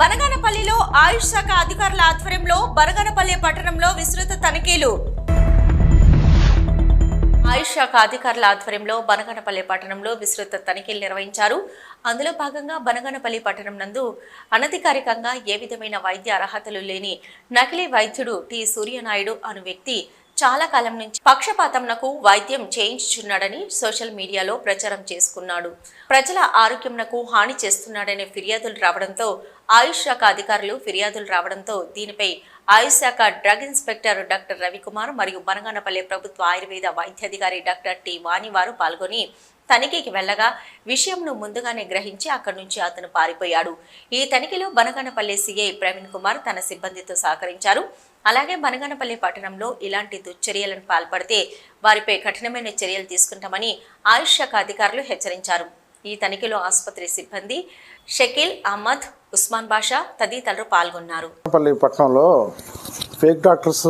బనగానపల్లిలో ఆయుష్ శాఖ అధికారుల ఆధ్వర్యంలో బనగానపల్లి పట్టణంలో విస్తృత తనిఖీలు. ఆయుష్ శాఖ అధికారుల ఆధ్వర్యంలో బనగనపల్లి పట్టణంలో విస్తృత తనిఖీలు నిర్వహించారు. అందులో భాగంగా బనగనపల్లి పట్టణం నందు అనధికారికంగా ఏ విధమైన వైద్య అర్హతలు లేని నకిలీ వైద్యుడు టి. సూర్యనాయుడు అను వ్యక్తి చాలా కాలం నుంచి పక్షపాతంనకు వైద్యం చేయించుచున్నాడని సోషల్ మీడియాలో ప్రచారం చేసుకున్నాడు. ప్రజల ఆరోగ్యంనకు హాని చేస్తున్నాడనే ఫిర్యాదులు రావడంతో ఆయుష్ శాఖ అధికారులు ఫిర్యాదులు రావడంతో దీనిపై ఆయుష్ శాఖ డ్రగ్ ఇన్స్పెక్టర్ డాక్టర్ రవికుమార్ మరియు బనగానపల్లి ప్రభుత్వ ఆయుర్వేద వైద్యాధికారి డాక్టర్ టి వాణి వారు పాల్గొని తనిఖీకి వెళ్ళగా విషయంను ముందుగానే గ్రహించి అక్కడి నుంచి అతను పారిపోయాడు. ఈ తనిఖీలో బనగానపల్లి సీఐ ప్రవీణ్ కుమార్ తన సిబ్బందితో సహకరించారు. అలాగే బనగానపల్లి పట్టణంలో ఇలాంటి దుశ్చర్యలను పాల్పడితే వారిపై కఠినమైన చర్యలు తీసుకుంటామని ఆయుష్ శాఖ అధికారులు హెచ్చరించారు. ఈ తనిఖీలో ఆసుపత్రి సిబ్బంది షకీల్ అహ్మద్ ఉస్మాన్ బాషా తదితరులు పాల్గొన్నారు. పట్నంలో పట్టణంలో ఫేక్ డాక్టర్స్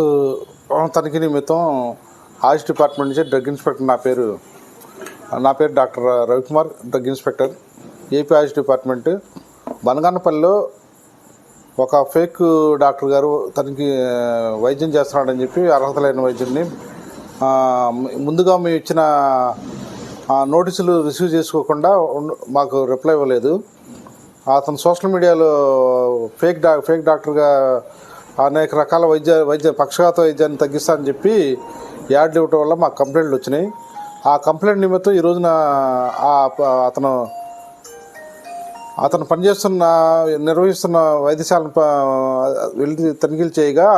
తనిఖీ నిమిత్తం ఆయుష్ డిపార్ట్మెంట్ నుంచి డ్రగ్ ఇన్స్పెక్టర్ నా పేరు నా పేరు doctor Ravikumar drug inspector. AP AYUSH department బనగానపల్లిలో ఒక ఫేక్ డాక్టర్ గారు తనకి వైద్యం చేస్తున్నాడని చెప్పి అర్హత లేని వైద్యుడిని ముందుగా మేము ఇచ్చిన ఆ, నోటీసులు రిసీవ్ చేసుకోకుండా మాకు రిప్లై ఇవ్వలేదు. అతను సోషల్ మీడియాలో ఫేక్ డా ఫేక్ డాక్టర్గా అనేక రకాల వైద్య వైద్య పక్షఘాత వైద్యాన్ని తగ్గిస్తానని చెప్పి యాడ్లు ఇవ్వటం వల్ల మాకు కంప్లైంట్లు వచ్చినాయి. ఆ కంప్లైంట్ నిమిత్తం ఈ రోజున ఆ అతను అతను పనిచేస్తున్న నిర్వహిస్తున్న వైద్యశాలను వెళ్ళి తనిఖీలు చేయగా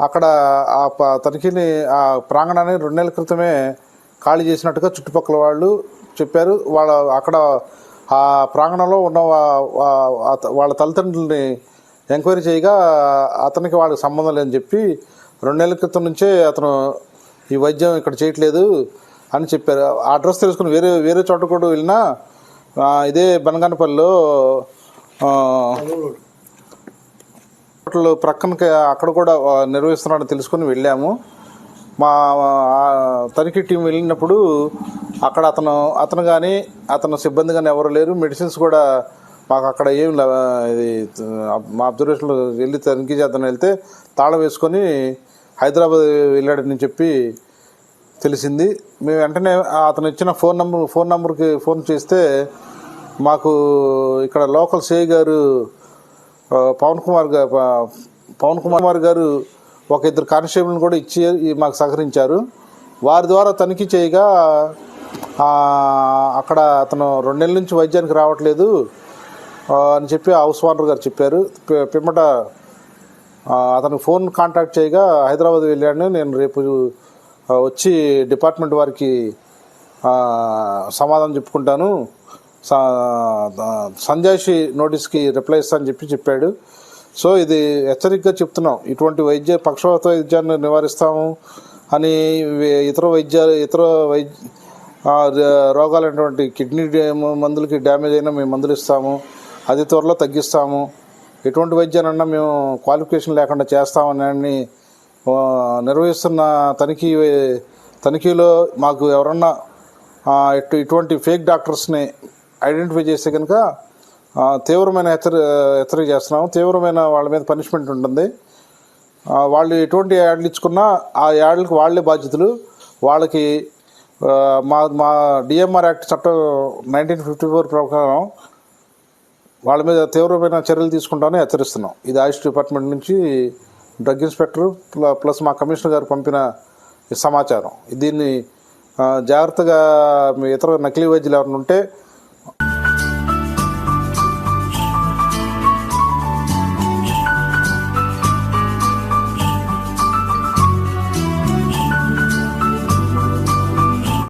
అక్కడ ఆ ప- తనిఖీని ఆ ప్రాంగణాన్ని రెండు నెలల క్రితమే ఖాళీ చేసినట్టుగా చుట్టుపక్కల వాళ్ళు చెప్పారు. వాళ్ళ అక్కడ ఆ ప్రాంగణంలో ఉన్న అత- వాళ్ళ తల్లిదండ్రులని ఎంక్వైరీ చేయగా అతనికి వాళ్ళకి సంబంధం లేదని చెప్పి రెండు నెలల క్రితం నుంచే అతను ఈ వైద్యం ఇక్కడ చేయట్లేదు అని చెప్పారు. ఆ అడ్రస్ తెలుసుకుని వేరే వేరే చోట కూడా వెళ్ళినా ఇదే బనగానపల్లిలో హోటల్ ప్రక్కనకి అక్కడ కూడా నిర్వహిస్తున్నాడని తెలుసుకుని వెళ్ళాము. మా తనిఖీ టీం వెళ్ళినప్పుడు అక్కడ అతను అతను కానీ అతను సిబ్బంది కానీ ఎవరు లేరు. మెడిసిన్స్ కూడా మాకు అక్కడ ఏం ఇది మా అబ్జర్వేషన్లో వెళ్ళి తనిఖీ చేద్దాం వెళ్తే తాళం వేసుకొని హైదరాబాద్ వెళ్ళాడని చెప్పి తెలిసింది. మేము వెంటనే అతను ఇచ్చిన ఫోన్ నంబర్ ఫోన్ నంబర్కి ఫోన్ చేస్తే మాకు ఇక్కడ లోకల్ సిఐ గారు పవన్ కుమార్ గారు పవన్ కుమార్ గారు ఒక ఇద్దరు కానిస్టేబుల్ని కూడా ఇచ్చి మాకు సహకరించారు. వారి ద్వారా తనిఖీ చేయగా అక్కడ అతను రెండు నెలల నుంచి వైద్యానికి రావట్లేదు అని చెప్పి హౌస్ ఓనర్ గారు చెప్పారు. పి- పిమ్మట అతను ఫోన్ కాంటాక్ట్ చేయగా హైదరాబాద్ వెళ్ళాను నేను రేపు వచ్చి డిపార్ట్మెంట్ వారికి సమాధానం చెప్పుకుంటాను. స- సంజాయిషి నోటీస్కి రిప్లై ఇస్తానని చెప్పి చెప్పాడు. సో ఇది హెచ్చరికగా చెప్తున్నాం. ఇటువంటి వైద్య పక్షవాత వైద్యాన్ని నివారిస్తాము అని ఇతర వైద్యాలు ఇతర వైద్య రోగాలైనటువంటి కిడ్నీ మందులకి డ్యామేజ్ అయినా మేము మందులు ఇస్తాము. అది త్వరలో తగ్గిస్తాము. ఎటువంటి వైద్యానన్నా మేము క్వాలిఫికేషన్ లేకుండా చేస్తామని నిర్వహిస్తున్న తనిఖీ తనిఖీలో మాకు ఎవరన్నా ఇటు ఇటువంటి ఫేక్ డాక్టర్స్ని ఐడెంటిఫై చేస్తే కనుక తీవ్రమైన హెచ్చరి హెచ్చరిక చేస్తున్నాము. తీవ్రమైన వాళ్ళ మీద పనిష్మెంట్ ఉంటుంది. వాళ్ళు ఎటువంటి యాడ్లు ఇచ్చుకున్నా ఆ యాడ్లకు వాళ్ళే బాధ్యతలు. వాళ్ళకి మా మా డిఎంఆర్ యాక్ట్ చట్టం నైన్టీన్ ఫిఫ్టీ ఫోర్ ప్రకారం వాళ్ళ మీద తీవ్రమైన చర్యలు తీసుకుంటామని హెచ్చరిస్తున్నాం. ఇది ఆయుష్ డిపార్ట్మెంట్ నుంచి డ్రగ్ ఇన్స్పెక్టర్ ప్ల- ప్లస్ మా కమిషనర్ గారు పంపిన సమాచారం. దీన్ని జాగ్రత్తగా మీ ఇతర నకిలీ వైద్యులు ఎవరైనా ఉంటే